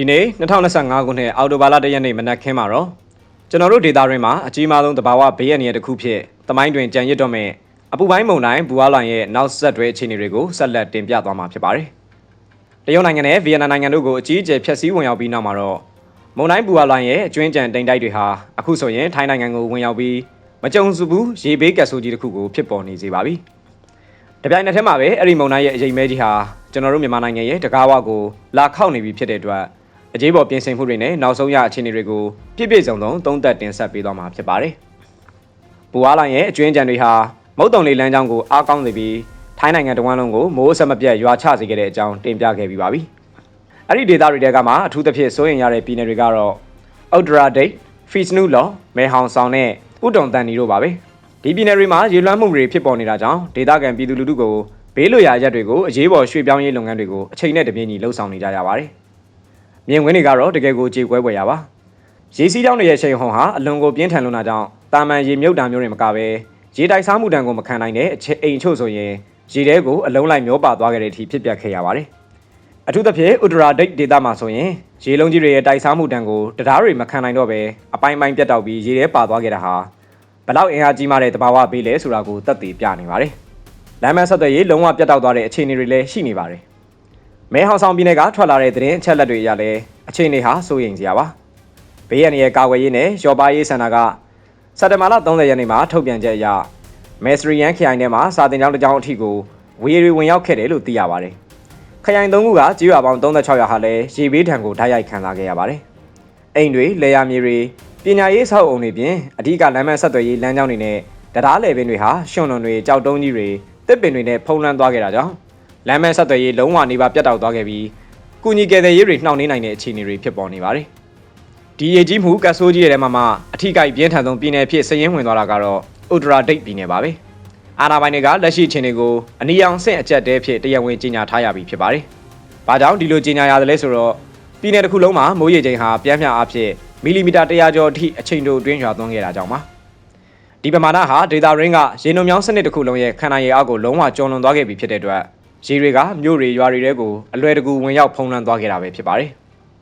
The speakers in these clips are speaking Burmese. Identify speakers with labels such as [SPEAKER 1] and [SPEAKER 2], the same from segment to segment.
[SPEAKER 1] ဒီနေ့2025ခုနှစ်အောက်တိုဘာလ၁ရက်နေ့မနက်ခင်းမှာတော့ကျွန်တော်တို့ဒေတာရင်းမှာအကြီးမားဆုံးတဘာဝဘေးရန်ရတစ်ခုဖြစ်တမိုင်းတွင်ကြံရစ်တော့မဲ့အပူပိုင်းမုန်တိုင်းဘူအားလိုင်ရဲ့နောက်ဆက်တွဲအခြေအနေတွေကိုဆက်လက်တင်ပြသွားမှာဖြစ်ပါတယ်။တရုတ်နိုင်ငံနဲ့ဗီယက်နမ်နိုင်ငံတို့ကိုအကြီးအကျယ်ဖျက်ဆီးဝင်ရောက်ပြီးနောက်မှာတော့မုန်တိုင်းဘူအားလိုင်ရဲ့အကျွင်းကြံတိမ်တိုက်တွေဟာအခုဆိုရင်ထိုင်းနိုင်ငံကိုဝင်ရောက်ပြီးမကြုံစဘူးရေဘေးကက်ဆိုကြီးတစ်ခုကိုဖြစ်ပေါ်နေစေပါပြီ။တပြိုင်နက်တည်းမှာပဲအဲ့ဒီမုန်တိုင်းရဲ့အရေးမဲကြီးဟာကျွန်တော်တို့မြန်မာနိုင်ငံရဲ့တကားဝကိုလာခောက်နေပြီဖြစ်တဲ့အတွက် အကြီးပေါ်ပြင်ဆင်မှုတွေနဲ့နောက်ဆုံးရအခြေအနေတွေကိုပြည့်ပြည့်စုံစုံသုံးသပ်တင်ဆက်ပေးသွားမှာဖြစ်ပါတယ်။ပူအားလိုင်းရဲ့အကျွင်းကြံတွေဟာမုတ်တုံလေးလမ်းကြောင်းကိုအားကောင်းစေပြီးထိုင်းနိုင်ငံတဝန်းလုံးကိုမိုးဆက်မပြတ်ရွာချစေခဲ့တဲ့အကြောင်းတင်ပြခဲ့ပြီးပါပြီ။အဲ့ဒီဒေသတွေတဲကမှအထူးသဖြင့်စိုးရင်ရတဲ့ပြည်နယ်တွေကတော့အော်ဒရာဒိတ်ဖီစနူလော်မဲဟောင်ဆောင်နဲ့ဥတုံတန်နီတို့ပါပဲ။ဒီပြည်နယ်တွေမှာရေလွှမ်းမှုတွေဖြစ်ပေါ်နေတာကြောင့်ဒေသခံပြည်သူလူထုကိုဘေးလွရာရက်တွေကိုအရေးပေါ်ရွှေ့ပြောင်းရေးလုပ်ငန်းတွေကိုအချိန်နဲ့တပြေးညီလှုပ်ဆောင်နေကြရပါတယ်။ မြင်ကွင်းတွေကတော့တကယ်ကိုကြေကွဲပွေရပါ။ရေစီးကြောင်းတွေရဲ့ချိန်ဟုန်ဟာအလွန်ကိုပြင်းထန်လွန်းတာကြောင့်တာမန်ရေမြုပ်တာမျိုးတွေမကဘဲရေတိုက်စားမှုတန်ကိုမခံနိုင်တဲ့အချိန်အိမ်ချို့ဆိုရင်ရေထဲကိုအလုံးလိုက်မျောပါသွားခဲ့တဲ့အထိဖြစ်ပျက်ခဲ့ရပါတယ်။အထူးသဖြင့်ဥဒရာဒိတ်ဒေသမှာဆိုရင်ရေလုံးကြီးတွေရဲ့တိုက်စားမှုတန်ကိုတရားတွေမခံနိုင်တော့ဘဲအပိုင်းပိုင်းပြတ်တောက်ပြီးရေထဲပါသွားခဲ့တာဟာဘလောက်အင်အားကြီးမားတဲ့တဘာဝပေးလဲဆိုတာကိုသက်သေပြနေပါတယ်။လမ်းမဆက်သွယ်ရေးလုံးဝပြတ်တောက်သွားတဲ့အခြေအနေတွေလည်းရှိနေပါတယ်။ မဲဟောင်ဆောင်ပြည်နယ်ကထွက်လာတဲ့သတင်းအချက်အလက်တွေအရလည်းအခြေအနေဟာစိုးရိမ်စရာပါ။ဘေးရန်ရဲ့ကာကွယ်ရေးနဲ့ရော်ပါရေးစင်တာကစက်တဘာလ30ရက်နေ့မှာထုတ်ပြန်ချက်အရမဲစရီယန်ခရိုင်ထဲမှာစာတင်ကျောင်းတစ်ကျောင်းအထိကိုဝေရီဝင်ရောက်ခဲ့တယ်လို့သိရပါတယ်။ခရိုင်သုံးခုကကြေးရွာပေါင်း36ရွာဟာလည်းရေဘေးထံကိုဓာတ်ရိုက်ခံလာခဲ့ရပါတယ်။အိမ်တွေလေယာမြေတွေပညာရေးဆောက်အုံတွေပြင်အဓိကလမ်းမဆက်သွယ်ရေးလမ်းကြောင်းတွေနဲ့တရားလေပင်တွေဟာရှွန့်လွန်တွေကြောက်တုံးကြီးတွေတစ်ပင်တွေနဲ့ဖုံးလွှမ်းသွားခဲ့တာကြောင့် လမ်းမဆက်သွယ်ရေးလုံးဝနေပါပြတ်တောက်သွားခဲ့ပြီးကုညီကယ်ဆယ်ရေးတွေနှောင့်နှေးနိုင်တဲ့အခြေအနေတွေဖြစ်ပေါ်နေပါတယ်။ဒီရေကြီးမှုကတ်ဆိုးကြီးရဲ့ထဲမှာမှအထီးကိုက်ပြင်းထန်ဆုံးပြည်နယ်ဖြစ်စည်ရင်းဝင်သွားတာကတော့ဥဒရာဒိတ်ပြည်နယ်ပါပဲ။အာနာပိုင်တွေကလက်ရှိအခြေအနေကိုအနီရောင်ဆင့်အကျက်တဲဖြစ်တရားဝင်ကြေညာထားရပြီဖြစ်ပါတယ်။ဘာကြောင့်ဒီလိုကြေညာရသလဲဆိုတော့ပြည်နယ်တစ်ခုလုံးမှာမိုးရေချိန်ဟာပြင်းပြအဖြစ်မီလီမီတာ100ကျော်အထိအချိန်တိုအတွင်းရွာသွန်းခဲ့တာကြောင့်ပါ။ဒီပမာဏဟာဒေတာရင်းကရေနုံမြောင်းစနစ်တစ်ခုလုံးရဲ့ခန္ဓာရည်အောက်ကိုလုံးဝကျော်လွန်သွားခဲ့ပြီဖြစ်တဲ့အတွက် ရေတွေကမြို့တွေရွာတွေတဲကိုအလွယ်တကူဝင်ရောက်ဖုံးလွှမ်းသွားခဲ့တာပဲဖြစ်ပါတယ်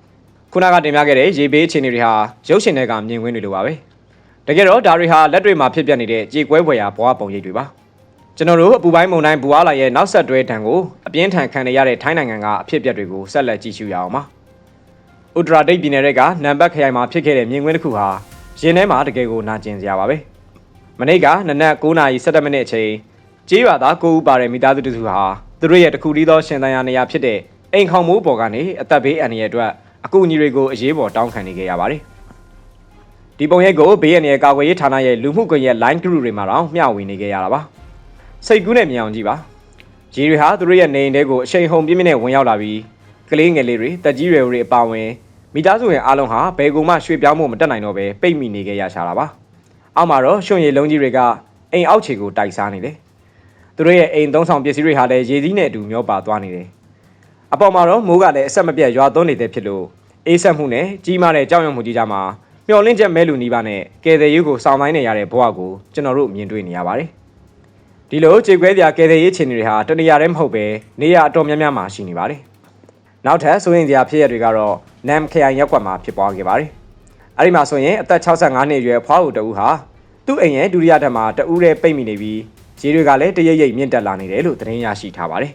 [SPEAKER 1] ။ခုနကတင်ပြခဲ့တဲ့ရေဘေးအခြေအနေတွေဟာရုပ်ရှင်တွေကမြင်ကွင်းတွေလိုပါပဲ။တကယ်တော့ဒါတွေဟာလက်တွေ့မှာဖြစ်ပျက်နေတဲ့ကြေကွဲဖွယ်ရာဘဝပုံရိပ်တွေပါ။ကျွန်တော်တို့အပူပိုင်းမုန်တိုင်းဘူအားလာရဲ့နောက်ဆက်တွဲတံကိုအပြင်းထန်ခံရတဲ့ထိုင်းနိုင်ငံကအဖြစ်အပျက်တွေကိုဆက်လက်ကြည့်ရှုရအောင်ပါ။ဥဒရာဒိတ်ပြည်နယ်တွေကနံပါတ်ခရိုင်မှာဖြစ်ခဲ့တဲ့မြင်ကွင်းတစ်ခုဟာရင်ထဲမှာတကယ်ကိုနာကျင်စရာပါပဲ။မနေ့ကနနက်9:17မိနစ်အချိန်ကြေးရွာသား9ဦးပါတဲ့မိသားစုတစုဟာ သူတို့ရဲ့တခုတည်းသောရှင်သန်ရာနေရာဖြစ်တဲ့အိမ်ခေါင်မိုးပေါ်ကနေအသက်ဘေးအန္တရာယ်အတွက်အကူအညီတွေကိုအရေးပေါ်တောင်းခံနေကြရပါတယ်။ဒီပုံရိပ်ကိုဘေးအန္တရာယ်ကာကွယ်ရေးဌာနရဲ့လူမှုကွန်ရက် line group တွေမှာတော့မျှဝေနေကြရတာပါ။စိတ်ကူးနဲ့မြင်အောင်ကြည့်ပါ။ရေတွေဟာသူတို့ရဲ့နေအိမ်တွေကိုအရှိန်ဟုန်ပြင်းပြင်းနဲ့ဝင်ရောက်လာပြီးကလေးငယ်လေးတွေတက်ကြီးရွယ်တွေအပါအဝင်မိသားစုဝင်အားလုံးဟာဘယ်ကူမှရွှေ့ပြောင်းမှုမတက်နိုင်တော့ပဲပိတ်မိနေကြရရှာတာပါ။အောက်မှာတော့ရွှွန်ရည်လုံးကြီးတွေကအိမ်အောက်ခြေကိုတိုက်စားနေတယ်။ သူတို့ရဲ့အိမ်သုံးဆောင်ပစ္စည်းတွေဟာလည်းရေစည်းနဲ့အတူမျောပါသွားနေတယ်။အပေါ်မှာတော့မိုးကလည်းအဆက်မပြတ်ရွာသွန်းနေတဲ့ဖြစ်လို့အေးဆက်မှုနဲ့ကြီးမားတဲ့ကြောက်ရွံ့မှုကြီးကြမှာမျောလင့်ချက်မဲလူနီးပါးနဲ့ကယ်ဆယ်ရေးကိုစောင့်တိုင်းနေရတဲ့ဘဝကိုကျွန်တော်တို့မြင်တွေ့နေရပါတယ်။ဒီလိုခြေခွဲပြကယ်ဆယ်ရေးခြေနေတွေဟာတနေရာတည်းမဟုတ်ပဲနေရာအတော်များများမှာရှိနေပါတယ်။နောက်ထပ်ဆိုရင်စရာဖြစ်ရတွေကတော့နမ်ခရိုင်ရက်ကွက်မှာဖြစ်ပွားခဲ့ပါတယ်။အဲဒီမှာဆိုရင်အသက်65နှစ်အရွယ်ဖွားဦးတဦးဟာသူ့အိမ်ရဲ့ဒုတိယထပ်မှာတဦးတည်းပိတ်မိနေပြီး ရေတွေကလည်းတရိပ်ရိပ်မြင့်တက်လာနေတယ်လို့သတင်းရရှိထားပါတယ်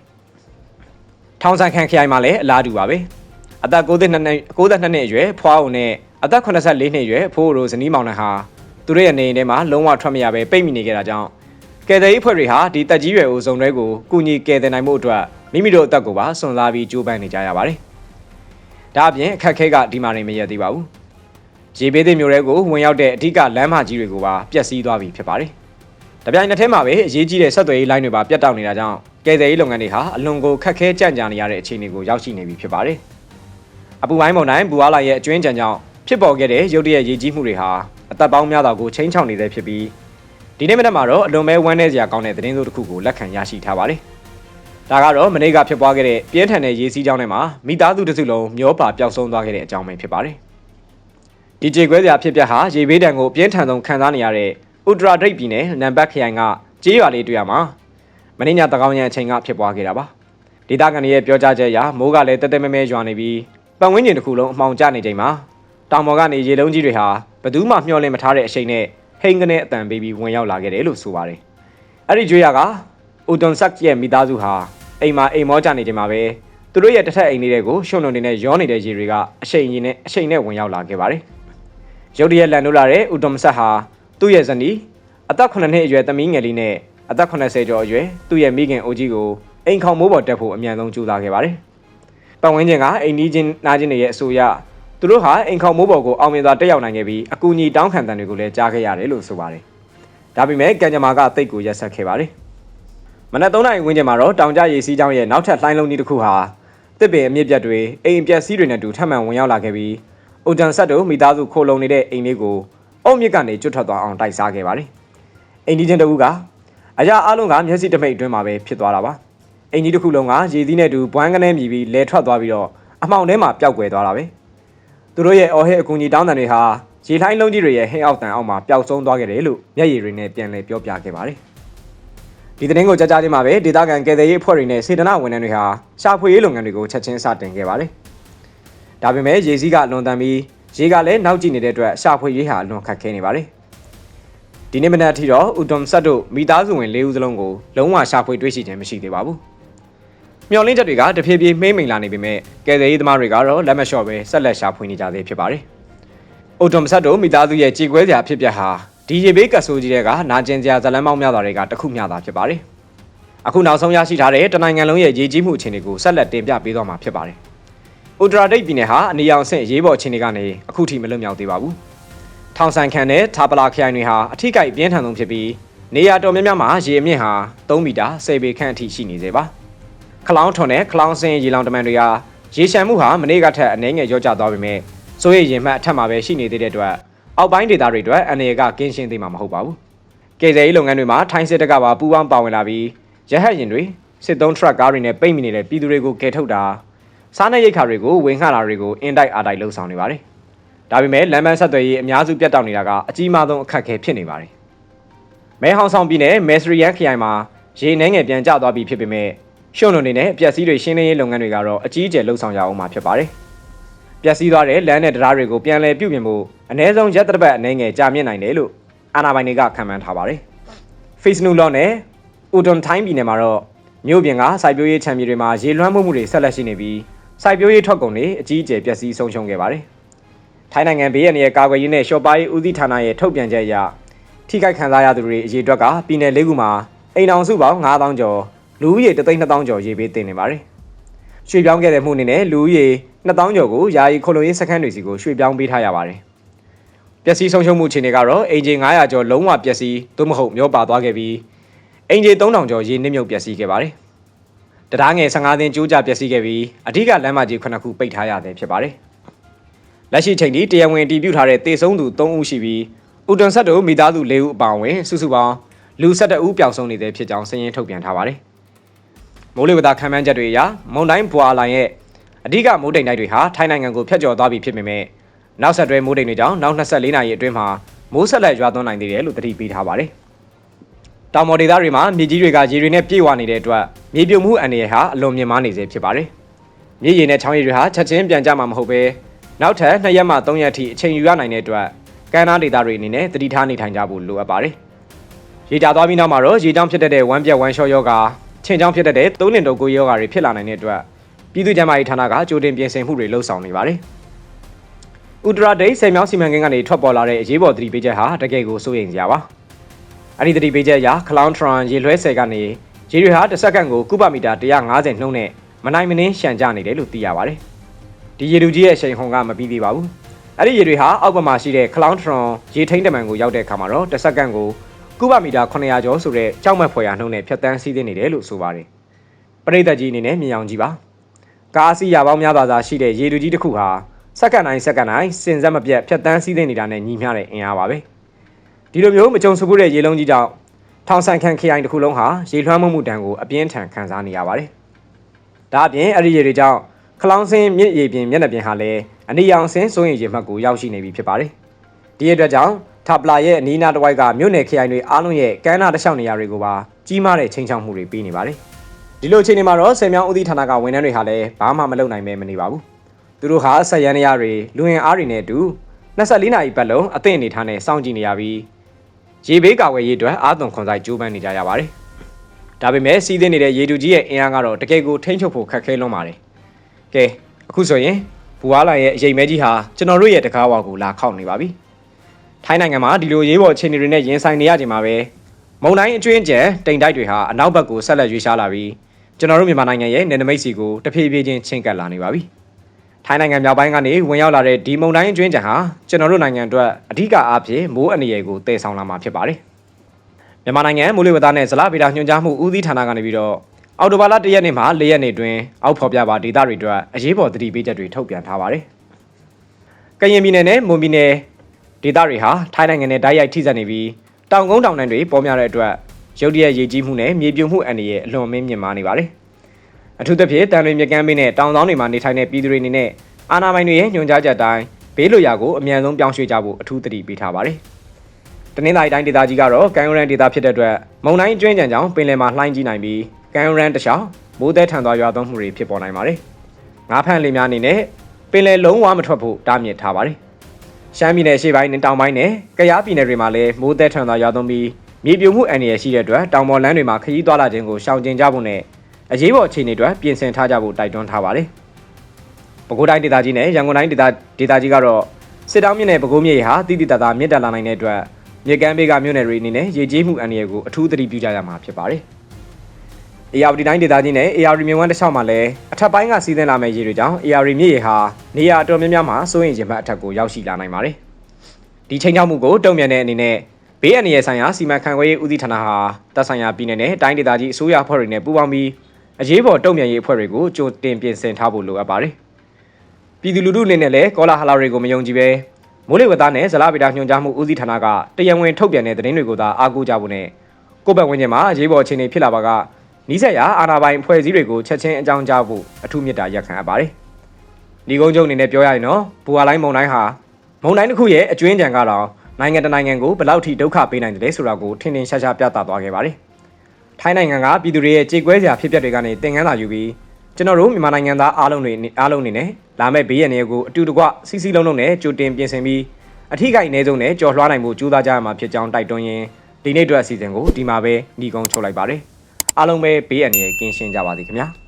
[SPEAKER 1] ။ထောင်ဆိုင်ခန်ခရိုင်မှာလည်းအလားတူပါပဲ။အသက်62နှစ်62နှစ်အရွယ်ဖွားဦးနဲ့အသက်84နှစ်အရွယ်ဖိုးရိုဇနီးမောင်နှံဟာသူတို့ရဲ့နေအိမ်ထဲမှာလုံးဝထွက်မရပဲပိတ်မိနေကြတာကြောင့်ကယ်တယ်ရေးဖွဲ့တွေဟာဒီတက်ကြီးရွယ်အိုစုံတွေကိုကုညီကယ်တယ်နိုင်မှုအတွက်မိမိတို့အသက်ကိုပါစွန့်စားပြီးကြိုးပမ်းနေကြရပါတယ်။ဒါအပြင်အခက်ခဲကဒီမှာနေမရသေးပါဘူး။ရေဘေးသစ်မျိုးတွေကိုဝင်ရောက်တဲ့အဓိကလမ်းမကြီးတွေကိုပါပျက်စီးသွားပြီဖြစ်ပါတယ်။ တပြိုင်နက်တည်းမှာပဲအရေးကြီးတဲ့ဆက်သွယ်ရေးလိုင်းတွေပါပြတ်တောက်နေတာကြောင့်ကယ်ဆယ်ရေးလုပ်ငန်းတွေဟာအလွန်ကိုခက်ခဲကြန့်ကြာနေရတဲ့အခြေအနေကိုရောက်ရှိနေပြီဖြစ်ပါတယ်။အပူပိုင်းမုန်တိုင်းဘူအားလာရဲ့အကျွင်းကြံကြောင့်ဖြစ်ပေါ်ခဲ့တဲ့ရုတ်တရက်ရေကြီးမှုတွေဟာအသက်ပေါင်းများစွာကိုချိန်ချောက်နေတဲ့ဖြစ်ပြီးဒီနေ့မနက်မှာတော့အလွန်ပဲဝမ်းနည်းစရာကောင်းတဲ့သတင်းစိုးတစ်ခုကိုလက်ခံရရှိထားပါတယ်။ဒါကတော့မနေ့ကဖြစ်ပွားခဲ့တဲ့ပြင်းထန်တဲ့ရေစီးကြောင်းထဲမှာမိသားစုတစ်စုလုံးမျောပါပျောက်ဆုံးသွားခဲ့တဲ့အကြောင်းပဲဖြစ်ပါတယ်။ဒီကြေကွဲစရာဖြစ်ပျက်ဟာရေဘေးဒဏ်ကိုပြင်းထန်ဆုံးခံစားနေရတဲ့ ဥဒရာဒိတ်ပြည်နယ်နံပါတ်ခရိုင်ကကြေးရွာလေးတွေ့ရမှာမင်းညတကောင်းရန်အချိန်ကဖြစ်ပွားခဲ့တာပါ။ဒေသခံတွေရဲ့ပြောကြားချက်အရမိုးကလည်းတက်တက်မဲမဲရွာနေပြီးပတ်ဝန်းကျင်တစ်ခုလုံးအမှောင်ကျနေချိန်မှာတောင်ပေါ်ကနေရေလုံးကြီးတွေဟာဘယ်သူမှမျှော်လင့်မထားတဲ့အချိန်နဲ့ဟိန်ကနေအတန်ပေးပြီးဝင်ရောက်လာခဲ့တယ်လို့ဆိုပါတယ်။အဲ့ဒီကြွေးရကအိုတွန်ဆက်ရဲ့မိသားစုဟာအိမ်မှာအိမ်မောကျနေချိန်မှာပဲသူတို့ရဲ့တစ်ထက်အိမ်လေးတွေကိုရှုံလုံးနေနဲ့ရောနေတဲ့ရေတွေကအရှိန်ကြီးနဲ့အရှိန်နဲ့ဝင်ရောက်လာခဲ့ပါတယ်။ရုတ်တရက်လန်လို့လာတဲ့အိုတွန်ဆက်ဟာ သူ့ရဲ့ဇနီးအသက်9နှစ်အရွယ်သမီးငယ်လေးနဲ့အသက်80ကျော်အရွယ်သူ့ရဲ့မိခင်အိုကြီးကိုအိမ်ခေါင်မိုးပေါ်တက်ဖို့အမြန်ဆုံးကြိုးစားခဲ့ပါတယ်။ပတ်ဝန်းကျင်ကအိမ်နီးချင်းနားချင်းတွေရဲ့အဆိုအရသူတို့ဟာအိမ်ခေါင်မိုးပေါ်ကိုအောင်မြင်စွာတက်ရောက်နိုင်ခဲ့ပြီးအကူအညီတောင်းခံတန်တွေကိုလည်းကြားခဲ့ရတယ်လို့ဆိုပါတယ်။ဒါပေမဲ့ကံကြမ္မာကတိတ်ကိုရက်ဆက်ခဲ့ပါတယ်။မနက်3နာရီဝန်းကျင်မှာတော့တောင်ကျရေစီးကြောင်းရဲ့နောက်ထပ်လှိုင်းလုံးကြီးတစ်ခုဟာတစ်ပင်အမြင့်ပြတ်တွေအိမ်ပြက်စီးတွေနဲ့တူထပ်မံဝင်ရောက်လာခဲ့ပြီးအိုတန်ဆက်တို့မိသားစုခိုလုံနေတဲ့အိမ်လေးကို အုံမြစ်ကနေကျွတ်ထွက်သွားအောင်တိုက်စားခဲ့ပါတယ်။အိမ်ဒီချင်းတအူးကအရာအလုံးကမျက်စိတမိတ်အတွင်းမှာပဲဖြစ်သွားတာပါ။အိမ်ကြီးတစ်ခုလုံးကရေသီးနဲ့တူဘွမ်းကနေမြည်ပြီးလဲထွက်သွားပြီးတော့အမှောင်ထဲမှာပျောက်ကွယ်သွားတာပဲ။သူတို့ရဲ့အော်ဟစ်အကူအညီတောင်းတန်တွေဟာရေလှိုင်းလုံးကြီးတွေရဲ့ဟင်းအောက်တန်အောက်မှာပျောက်ဆုံးသွားခဲ့တယ်လို့မျက်ရည်တွေနဲ့ပြန်လည်ပြောပြခဲ့ပါတယ်။ဒီသတင်းကိုကြားကြားချင်းမှာပဲဒေသခံကယ်ဆယ်ရေးအဖွဲ့တွေနဲ့စေတနာဝန်ထမ်းတွေဟာရှာဖွေရေးလုပ်ငန်းတွေကိုချက်ချင်းစတင်ခဲ့ပါတယ်။ဒါပေမဲ့ရေစည်းကလွန်တန်ပြီး ရေကလည်းနောက်ကျနေတဲ့အတွက်ရှာဖွေရေးဟာအလွန်ခက်ခဲနေပါတယ်။ဒီနေ့မနက်အထိတော့ဥဒွန်ဆတ်တို့မိသားစုဝင်၄ဦးစလုံးကိုလုံးဝရှာဖွေတွေ့ရှိခြင်းမရှိသေးပါဘူး။မျော်လင့်ချက်တွေကတဖြည်းဖြည်းမှိမ့်မိန်လာနေပေမဲ့ကယ်ဆယ်ရေးသမားတွေကတော့လက်မလျှော့ပဲဆက်လက်ရှာဖွေနေကြသေးဖြစ်ပါတယ်။ဥဒွန်ဆတ်တို့မိသားစုရဲ့ကြေကွဲစရာဖြစ်ပျက်ဟာဒီရေဘေးကတ်ဆိုးကြီးတွေကနာကျင်စရာဇလန်းပေါင်းများစွာတွေကတစ်ခုမျှတာဖြစ်ပါတယ်။အခုနောက်ဆုံးရရှိထားတဲ့တနိုင်ငံလုံးရဲ့ရေကြီးမှုအခြေအနေကိုဆက်လက်တင်ပြပေးသွားမှာဖြစ်ပါတယ်။ ဥတရာဒိတ်ပြည်နယ်ဟာအနေအောင်ဆင့်ရေးပေါ်အခြေအနေကနေအခုထိမလွတ်မြောက်သေးပါဘူး။ထောင်ဆန်ခန်နဲ့ထာပလာခရိုင်တွေဟာအထိကိပြင်းထန်ဆုံးဖြစ်ပြီးနေရာတော်များများမှာရေအမြင့်ဟာ3မီတာ10ပေခန့်အထိရှိနေသေးပါ။ခလောင်းထွန်နဲ့ခလောင်းစင်းရေလောင်တမန်တွေဟာရေရှမ်းမှုဟာမနေ့ကထက်အနည်းငယ်ရောကျသွားပေမဲ့စိုးရိမ်ရင်မှတ်အထက်မှာပဲရှိနေသေးတဲ့အတွက်အောက်ပိုင်းဒေသတွေအတွက်အနေရကကင်းရှင်းသေးမှာမဟုတ်ပါဘူး။ကယ်ဆယ်ရေးလုပ်ငန်းတွေမှာထိုင်းစစ်တပ်ကပါပူးပေါင်းပါဝင်လာပြီးရဟတ်ယာဉ်တွေစစ်သုံးထရက်ကားတွေနဲ့ပိတ်မိနေတဲ့ပြည်သူတွေကိုကယ်ထုတ်တာ စားနပ်ရိက္ခာတွေကိုဝင်ခလာတွေကိုအင်တိုက်အားတိုက်လှုံ့ဆော်နေပါတယ်။ဒါပေမဲ့လမ်းမဆက်သွယ်ရေးအများစုပြတ်တောက်နေတာကအကြီးမားဆုံးအခက်အခဲဖြစ်နေပါတယ်။မဲဟောင်ဆောင်ပြည်နယ်မဲစရီယန်ခရိုင်မှာရေနှဲငယ်ပြန်ကျသွားပြီဖြစ်ပေမဲ့ရှုံလွန်နေတဲ့အပျက်စီးတွေရှင်းလင်းရေးလုပ်ငန်းတွေကတော့အကြီးအကျယ်လှုံ့ဆော်ရအောင်မှာဖြစ်ပါတယ်။ပျက်စီးသွားတဲ့လမ်းနဲ့တရားတွေကိုပြန်လည်ပြုပြင်ဖို့အ ਨੇ ဆုံးရက်တစ်ပတ်အနေငယ်ကြာမြင့်နိုင်တယ်လို့အာဏာပိုင်တွေကခန့်မှန်းထားပါတယ်။ Face New Law နဲ့ Udon ထိုင်းပြည်နယ်မှာတော့မြို့ပြင်ကစိုက်ပျိုးရေးခြံမြေတွေမှာရေလွှမ်းမှုမှုတွေဆက်လက်ရှိနေပြီး စိုက်ပျိုးရေးထွက်ကုန်တွေအကြီးအကျယ်ပျက်စီးဆုံးရှုံးခဲ့ပါတယ်။ထိုင်းနိုင်ငံဘေးရန်ရဲ့ကာကွယ်ရေးနဲ့ရှော့ပါရေးဦးစီးဌာနရဲ့ထုတ်ပြန်ချက်အရထိခိုက်ခံစားရသူတွေအရေးအတွက်ကပြည်နယ်၄ခုမှာအိမ်အောင်စုပေါင်း9000ကျော်လူဦးရေ33000ကျော်ရေဘေးတင်နေပါတယ်။ရွှေ့ပြောင်းခဲ့တဲ့မှုအနေနဲ့လူဦးရေ2000ကျော်ကိုယာယီခိုလုံရေးစခန်းတွေစီကိုရွှေ့ပြောင်းပေးထားရပါတယ်။ပျက်စီးဆုံးရှုံးမှုအခြေအနေကတော့အင်ဂျင်900ကျော်လုံးဝပျက်စီးသို့မဟုတ်မျောပါသွားခဲ့ပြီးအင်ဂျင်3000ကျော်ရေနစ်မြုပ်ပျက်စီးခဲ့ပါတယ်။ တရားငယ်15သင်းကျိုးကျပျက်စီးခဲ့ပြီးအဓိကလမ်းမကြီး9ခုပိတ်ထားရတဲ့ဖြစ်ပါတယ်။လက်ရှိချိန်ထိတရားဝင်တည်ပြုထားတဲ့တေဆုံးသူ3ဦးရှိပြီးဥတန်ဆက်တို့မိသားစု4ဦးအပါအဝင်စုစုပေါင်းလူ12ဦးပျောက်ဆုံးနေတဲ့ဖြစ်ကြောင်းစာရင်းထုတ်ပြန်ထားပါတယ်။မိုးလေဝသခန့်မှန်းချက်တွေအရမုန်တိုင်းဘွာလိုင်ရဲ့အဓိကမိုးတိမ်တိုက်တွေဟာထိုင်းနိုင်ငံကိုဖျက်ကျော်သွားပြီဖြစ်ပေမဲ့နောက်ဆက်တွဲမိုးတိမ်တွေကြောင့်နောက်24နာရီအတွင်းမှာမိုးဆက်လက်ရွာသွန်းနိုင်သေးတယ်လို့သတိပေးထားပါတယ်။ တောင်ပေါ်ဒေသတွေမှာမြေကြီးတွေကရေတွေနဲ့ပြည့်ဝနေတဲ့အတွက်မြေပြုတ်မှုအန္တရာယ်ဟာအလွန်မြင့်မားနေစေဖြစ်ပါတယ်။မြေရည်နဲ့ချောင်းရည်တွေဟာချက်ချင်းပြန်ကျမှာမဟုတ်ဘဲနောက်ထပ်2ရက်မှ3ရက်ထိအချိန်ယူရနိုင်တဲ့အတွက်ကမ်းနားဒေသတွေအနေနဲ့သတိထားနေထိုင်ကြဖို့လိုအပ်ပါတယ်။ရေတာသွားပြီးနောက်မှာတော့ရေကြောင့်ဖြစ်တတ်တဲ့ဝမ်းပြက်ဝမ်းလျှောယောဂါချင်းကြောင့်ဖြစ်တတ်တဲ့သုံးလင်တုပ်ကိုယောဂါတွေဖြစ်လာနိုင်တဲ့အတွက်ပြည်သူ့ကျန်းမာရေးဌာနကကြိုတင်ပြင်ဆင်မှုတွေလှုံ့ဆော်နေပါတယ်။ဥတရာဒိတ်ဆယ်မြောင်းစီမံကိန်းကနေထွက်ပေါ်လာတဲ့အရေးပေါ်သတိပေးချက်ဟာတကယ်ကိုစိုးရိမ်စရာပါ။ အဲ့ဒီသတိပေးချက်အရခလောင်းထရန်ရေလွှဲဆယ်ကနေရေတွေဟာတစ်စက္ကန့်ကိုကုဗမီတာ150နှုန်းနဲ့မနိုင်မနှင်းရှန်ကြနေတယ်လို့သိရပါတယ်။ဒီရေတူကြီးရဲ့အချိန်ဟုန်ကမပြီးသေးပါဘူး။အဲ့ဒီရေတွေဟာအောက်ဘက်မှာရှိတဲ့ခလောင်းထရန်ရေထိန်တမန်ကိုရောက်တဲ့အခါမှာတော့တစ်စက္ကန့်ကိုကုဗမီတာ900ကျော်ဆိုတဲ့ကြောက်မက်ဖွယ်ရာနှုန်းနဲ့ဖြတ်တန်းစီးနေတယ်လို့ဆိုပါတယ်။ပရိသတ်ကြီးအနေနဲ့မြင်အောင်ကြည့်ပါ။ကားစီးရပေါင်းများစွာသာရှိတဲ့ရေတူကြီးတစ်ခုဟာစက္ကန့်တိုင်းစက္ကန့်တိုင်းစင်စက်မပြတ်ဖြတ်တန်းစီးနေတာနဲ့ညီမျှတဲ့အင်အားပါပဲ။ ဒီလိုမျိုးမကြုံစဘူးတဲ့ရေလုံးကြီးကြောင့်ထောင်ဆန်ခန့်ခရိုင်တစ်ခုလုံးဟာရေလွှမ်းမှုမှုတံကိုအပြင်းထန်ခံစားနေရပါတယ်။ဒါအပြင်အဲ့ဒီရေတွေကြောင့်ခလောင်းစင်းမြစ်ရေပြင်မျက်နှာပြင်ဟာလည်းအနီရောင်စင်းစိုးရင်ရေမှတ်ကိုရောက်ရှိနေပြီဖြစ်ပါတယ်။ဒီအတွက်ကြောင့်ထာပလာရဲ့အနီးနားတစ်ဝိုက်ကမြို့နယ်ခရိုင်တွေအားလုံးရဲ့ကမ်းနားတစ်လျှောက်နေရာတွေကိုပါကြီးမားတဲ့ချိန်ချောက်မှုတွေပေးနေပါတယ်။ဒီလိုအချိန်တွေမှာတော့ဆယ်မြောင်းဦးစီးဌာနကဝန်ထမ်းတွေဟာလည်းဘာမှမလုပ်နိုင်ပဲမနေပါဘူး။သူတို့ဟာဆက်ရန်ရတွေလူဝင်အားတွေနဲ့အတူ24နာရီပတ်လုံးအသင့်အနေထားနဲ့စောင့်ကြည့်နေရပြီး ရေဘေးကာဝယ်ရေးအတွက်အာသွန်ခွန်ဆိုင်ကြိုးပမ်းနေကြရပါတယ်။ဒါပေမဲ့စီးသင်းနေတဲ့ရေတူကြီးရဲ့အင်အားကတော့တကယ်ကိုထိမ့်ချုပ်ဖို့ခက်ခဲလွန်းပါတယ်။ကဲအခုဆိုရင်ဘူဝါလာရဲ့အရေးမဲကြီးဟာကျွန်တော်တို့ရဲ့တကားဝါကိုလာခောက်နေပါပြီ။ထိုင်းနိုင်ငံမှာဒီလိုရေးပေါ်အခြေအနေတွေနဲ့ရင်ဆိုင်နေရချိန်မှာပဲမုံတိုင်းအကျွင်းကျန်တိမ်တိုက်တွေဟာအနောက်ဘက်ကိုဆက်လက်ရွေးရှားလာပြီးကျွန်တော်တို့မြန်မာနိုင်ငံရဲ့နယ်နိမိတ်စီကိုတဖြည်းဖြည်းချင်းချင်းကပ်လာနေပါပြီ။ ထိုင်းနိုင်ငံမြောက်ပိုင်းကနေဝင်ရောက်လာတဲ့ဒီမုံတိုင်းအကျွင်းကျန်ဟာကျွန်တော်တို့နိုင်ငံအတွက်အဓိကအားဖြင့်မိုးအနေရကိုတည်ဆောင်လာမှာဖြစ်ပါတယ်။မြန်မာနိုင်ငံမိုးလေဝသနဲ့ဇလဗေဒညွှန်ကြားမှုဦးစီးဌာနကနေပြီးတော့အော်တိုဘာလ၁ရက်နေ့မှ၄ရက်နေ့တွင်အောက်ဖော်ပြပါဒေသတွေအတွက်အရေးပေါ်သတိပေးချက်တွေထုတ်ပြန်ထားပါတယ်။ကရင်ပြည်နယ်နဲ့မွန်ပြည်နယ်ဒေသတွေဟာထိုင်းနိုင်ငံနဲ့တိုက်ရိုက်ထိစပ်နေပြီးတောင်ကုန်းတောင်တန်းတွေပေါ်များတဲ့အတွက်ရုတ်တရက်ရေကြီးမှုနဲ့မြေပြိုမှုအန္တရာယ်အလွန်မင်းမြင့်မာနေပါတယ်။ အထူးသဖြင့်တန်လွင်မြကမ်းဘေးနဲ့တောင်တောင်းတွေမှာနေထိုင်တဲ့ပြည်သူတွေအနေနဲ့အာဏာပိုင်တွေရဲ့ညွှန်ကြားချက်အတိုင်းဘေးလွတ်ရာကိုအမြန်ဆုံးပြောင်းရွှေ့ကြဖို့အထူးသတိပေးထားပါတယ်။တနင်္လာရီတိုင်းဒေသကြီးကတော့ကံရိုရန်ဒေသဖြစ်တဲ့အတွက်မုန်တိုင်းကျွင်းကြံကြောင်ပင်လယ်မှာလှိုင်းကြီးနိုင်ပြီးကံရိုရန်တစ်လျှောက်မိုးသည်ထန်သွားရွာသွန်းမှုတွေဖြစ်ပေါ်နိုင်ပါတယ်။ငါးဖမ်းလေများအနေနဲ့ပင်လယ်လုံးဝမထွက်ဖို့တားမြစ်ထားပါတယ်။ရှမ်းပြည်နယ်ရှေ့ပိုင်းနဲ့တောင်ပိုင်းနဲ့ကယားပြည်နယ်တွေမှာလည်းမိုးသည်ထန်သွားရွာသွန်းပြီးမြေပြိုမှုအန္တရာယ်ရှိတဲ့အတွက်တောင်ပေါ်လမ်းတွေမှာခရီးသွားလာခြင်းကိုရှောင်ကျဉ်ကြဖို့နဲ့ အရေးပေါ်အခြေအနေတွေပြင်ဆင်ထားကြဖို့တိုက်တွန်းထားပါတယ်။ပဲခူးတိုင်းဒေသကြီးနဲ့ရန်ကုန်တိုင်းဒေသဒေသကြီးကတော့စစ်တောင်းမြစ်နဲ့ပဲခူးမြစ်ရေဟာတိတိတသားမြင့်တက်လာနိုင်တဲ့အတွက်မြေကမ်းဘေးကမြို့နယ်တွေအနေနဲ့ရေကြီးမှုအန္တရာယ်ကိုအထူးသတိပြုကြရမှာဖြစ်ပါတယ်။ AR တိုင်းဒေသကြီးနဲ့ AR မြဝန်းတစ်လျှောက်မှာလည်းအထက်ပိုင်းကစီးသင်းလာမယ့်ရေတွေကြောင့် AR မြစ်ရေဟာနေရာအတော်များများမှာစိုးရိမ်ခြင်းဘက်အထက်ကိုရောက်ရှိလာနိုင်ပါတယ်။ဒီချိန်ချောက်မှုကိုတုံ့ပြန်တဲ့အနေနဲ့ဘေးအန္တရာယ်ဆိုင်ရာစီမံခန့်ခွဲရေးဦးစီးဌာနဟာတပ်ဆိုင်ရာပြည်နယ်နဲ့တိုင်းဒေသကြီးအစိုးရအဖွဲ့တွေနဲ့ပူးပေါင်းပြီး အရေးပေါ်တုံ့ပြန်ရေးအဖွဲ့တွေကိုကြိုတင်ပြင်ဆင်ထားဖို့လိုအပ်ပါတယ်။ပြည်သူလူထုအနေနဲ့လည်းကောလာဟလာတွေကိုမယုံကြည်ပဲမိုးလေဝသနဲ့ဇလဗေဒညွှန်ကြားမှုဦးစီးဌာနကတရားဝင်ထုတ်ပြန်တဲ့သတင်းတွေကိုသာအားကိုးကြဖို့နဲ့ကိုယ့်ဘက်ဝန်းကျင်မှာအရေးပေါ်အခြေအနေဖြစ်လာပါကနီးစပ်ရာအာဏာပိုင်အဖွဲ့အစည်းတွေကိုချက်ချင်းအကြောင်းကြားဖို့အထူးမြတ်တာရက်ခံအပ်ပါတယ်။ဒီကုန်းချုပ်အနေနဲ့ပြောရရင်တော့ဘူဟာလိုင်းမုံတိုင်းဟာမုံတိုင်းတစ်ခုရဲ့အကျွင်းကြံကတော့နိုင်ငံတကာနိုင်ငံကိုဘယ်လောက်ထိဒုက္ခပေးနိုင်တယ်လဲဆိုတာကိုထင်ထင်ရှားရှားပြသသွားခဲ့ပါတယ်။ ထိုင်းနိုင်ငံကပြည်သူတွေရဲ့ကြေကွဲစရာဖြစ်ပျက်တွေကနေသင်ခန်းစာယူပြီးကျွန်တော်တို့မြန်မာနိုင်ငံသားအားလုံးတွေအားလုံးအနေနဲ့လာမယ့်ဘေးရန်တွေကိုအတူတကွစီစီလုံးလုံးနဲ့ကြိုတင်ပြင်ဆင်ပြီးအထီးကိုက်နေဆုံးနဲ့ကြော်လွှားနိုင်မှုကြိုးစားကြရမှာဖြစ်ကြောင်းတိုက်တွန်းရင်းဒီနေ့အတွက်အစီအစဉ်ကိုဒီမှာပဲညီကုန်းချုပ်လိုက်ပါတယ်။အားလုံးပဲဘေးရန်တွေကင်းရှင်းကြပါစေခင်ဗျာ။